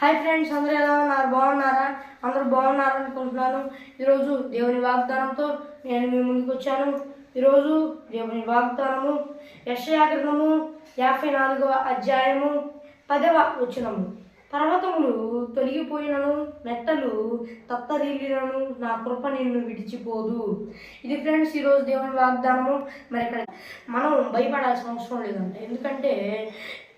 Hi friends అందరూ ఎలా ఉన్నారు? బాగున్నారా? అందరూ బాగున్నారు అనుకుంటున్నాను. ఈరోజు దేవుని వాగ్దానంతో నేను మీ ముందుకు వచ్చాను. ఈరోజు దేవుని వాగ్దానము యశయాగ్రహము యాభై నాలుగవ అధ్యాయము పదవ వచనము. పర్వతములు తొలగిపోయినను మెట్టలు తత్తరిల్లినను నా కృప నిన్ను విడిచిపోదు. ఇది ఫ్రెండ్స్ ఈరోజు దేవుని వాగ్దానము. మరి ఇక్కడ మనం భయపడాల్సిన అవసరం లేదంట. ఎందుకంటే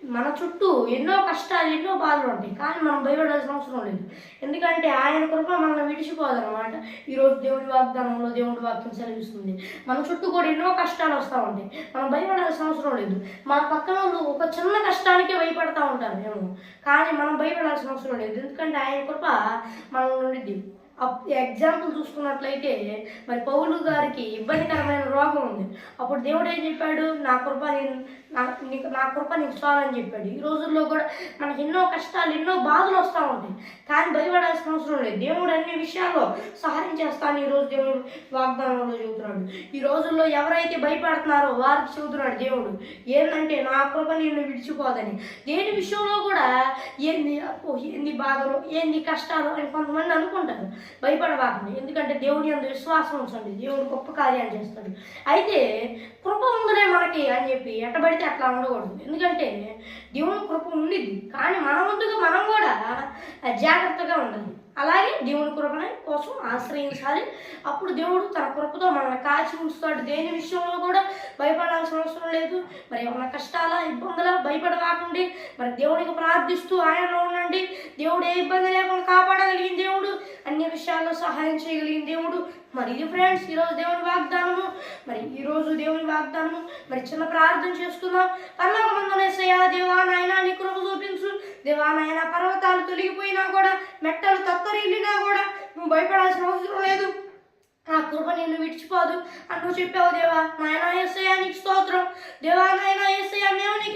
మన చుట్టూ ఎన్నో కష్టాలు ఎన్నో బాధలు ఉంటాయి. కానీ మనం భయపడాల్సిన అవసరం లేదు. ఎందుకంటే ఆయన కృప మనల్ని విడిచిపోదన్నమాట. ఈరోజు దేవుడి వాగ్దానంలో దేవుడి వాక్యం సెలవిస్తుంది. మన చుట్టూ కూడా ఎన్నో కష్టాలు వస్తూ ఉంటాయి. మనం భయపడాల్సిన అవసరం లేదు. మన పక్కన వాళ్ళు ఒక చిన్న కష్టానికే భయపడతా ఉంటారు మేము కానీ మనం భయపడాల్సిన అవసరం లేదు. ఎందుకంటే ఆయన కృప మన నుండి ఎగ్జాంపుల్ చూసుకున్నట్లయితే మరి పౌలు గారికి ఇబ్బందికరమైన రోగం ఉంది. అప్పుడు దేవుడు ఏం చెప్పాడు? నా కృప నేను నా నీకు నా కృప నీకు చాలని చెప్పాడు. ఈ రోజుల్లో కూడా మనకి ఎన్నో కష్టాలు ఎన్నో బాధలు వస్తూ ఉంటాయి. కానీ భయపడాల్సిన అవసరం లేదు. దేవుడు అన్ని విషయాల్లో సహాయం చేస్తాను ఈ రోజు దేవుడు వాగ్దానంలో చెబుతున్నాడు. ఈ రోజుల్లో ఎవరైతే భయపడుతున్నారో వారికి చెబుతున్నాడు దేవుడు ఏంటంటే నా కృప నిన్ను విడిచిపోదని. దేని విషయంలో కూడా ఏంది ఏంది బాధలు ఏంది కష్టాలు అని కొంతమంది అనుకుంటారు. భయపడబాకండి. ఎందుకంటే దేవుని అందు విశ్వాసం ఉంచండి. దేవుడు గొప్ప కార్యాలు చేస్తాడు. అయితే కృప ఉందనే మనకి అని చెప్పి ఎట్టబడితే అట్లా ఉండకూడదు. ఎందుకంటే దేవుని కృప ఉండిద్ది. కానీ మన ముందుగా మనం కూడా జాగ్రత్తగా ఉండాలి. అలాగే దేవుని కృపని కోసం ఆశ్రయించాలి. అప్పుడు దేవుడు తన కృపతో మనల్ని కాచి ఉంచుతాడు. దేని విషయంలో కూడా భయపడాల్సిన అవసరం లేదు. మరి ఏమైనా కష్టాల ఇబ్బందుల భయపడవాకండి మరి దేవునికి ప్రార్థిస్తూ ఆయనలో ఉండండి. దేవుడు ఏ ఇబ్బంది లేకుండా కాపాడగలిగింది. సహాయం చేయగలిగిన దేవుడు. మరి ఇది ఫ్రెండ్స్ ఈరోజు దేవుని వాగ్దానము. మరి ఈరోజు దేవుని వాగ్దానము. మరి చిన్న ప్రార్థన చేసుకుందాం. పర్లోకమందనేసయ్యా దేవా నాయన నీ కృప చూపించు. దేవా నాయన పర్వతాలు తొలగిపోయినా కూడా మెట్టలు తత్తరిల్లినా కూడా నువ్వు భయపడాల్సిన అవసరం లేదు. నా కృప నిన్ను విడిచిపోదు. అని నువ్వు చెప్పావు దేవా నాయన ఏసయ్యా నీకు స్తోత్రం. దేవా నాయన ఏసయ్యా మేము నీకు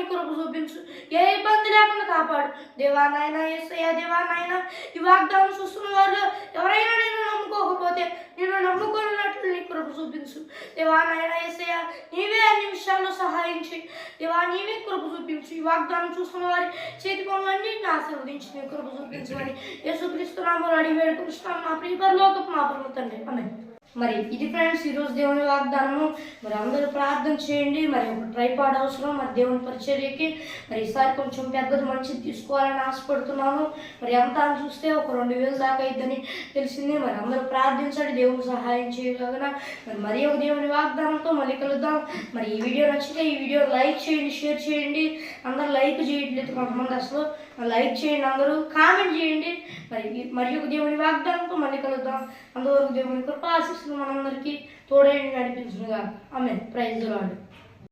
నీ కృప చూపించు. ఏ ఇబ్బంది లేకుండా కాపాడు. దేవా నాయన ఏసయ్యా దేవా నాయన ఈ వాగ్దానం చూస్తున్న వాళ్ళు ఎవరైనా నిన్ను నమ్ముకోకపోతే నిన్ను నమ్ముకున్నట్లు నీ కృప చూపించు. దేవా నాయన ఏసయ్యా నీవే అన్ని విషయాల్లో సహాయం చేయి. దేవా నీవే కృప చూపించు. ఈ వాగ్దానం చూస్తున్న వారి చేతి పనులన్నింటిని ఆశీర్వదించి నీ కృప చూపించమని యేసుక్రీస్తు నామములో అడిగి వేడుకుంటున్నాను మా ప్రియపరలోకపు మా పరమ తండ్రి. ఆమేన్. మరి ఇది ఫ్రెండ్స్ ఈరోజు దేవుని వాగ్దానము. మరి అందరూ ప్రార్థన చేయండి. మరి ఒక ట్రైపాడ్ అవసరం మరి దేవుని పరిచర్యకి. మరి ఈసారి కొంచెం పెద్దది మంచిది తీసుకోవాలని ఆశపడుతున్నాను. మరి ఎంత అని చూస్తే ఒక రెండు వేలు దాకా అయిద్దని తెలిసింది. మరి అందరూ ప్రార్థించండి దేవుని సహాయం చేయగలగన మరి మరి ఒక దేవుని వాగ్దానంతో మళ్ళీ కలుద్దాం. మరి ఈ వీడియో నచ్చితే ఈ వీడియో లైక్ చేయండి షేర్ చేయండి. అందరూ లైక్ చేయట్లేదు కొంతమంది అసలు. లైక్ చేయండి అందరూ కామెంట్ చేయండి. మరి మరి ఒక దేవుని వాగ్దానంతో మళ్ళీ కలుద్దాం. అందరూ దేవుని కృప ఆశిస్తుంది మనందరికీ తోడేయండి నడిపించుగా ఆమె ప్రైజ్ లాడు